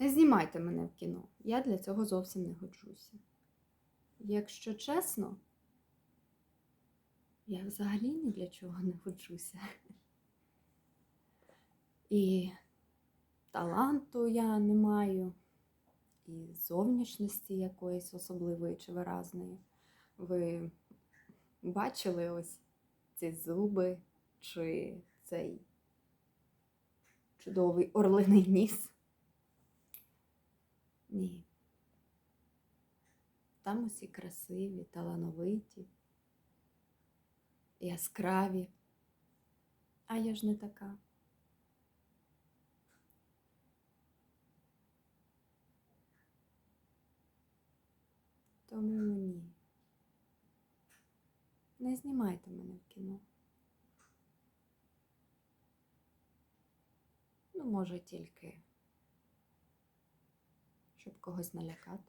Не знімайте мене в кіно. Я для цього зовсім не годжуся. Якщо чесно, я взагалі ні для чого не годжуся. І таланту я не маю, і зовнішності якоїсь особливої чи виразної. Ви бачили ось ці зуби чи цей чудовий орлиний ніс? Ні. Там усі красиві, талановиті, яскраві. А я ж не така. Тому ні. Не знімайте мене в кіно. Ну, може, тільки, щоб когось налякати.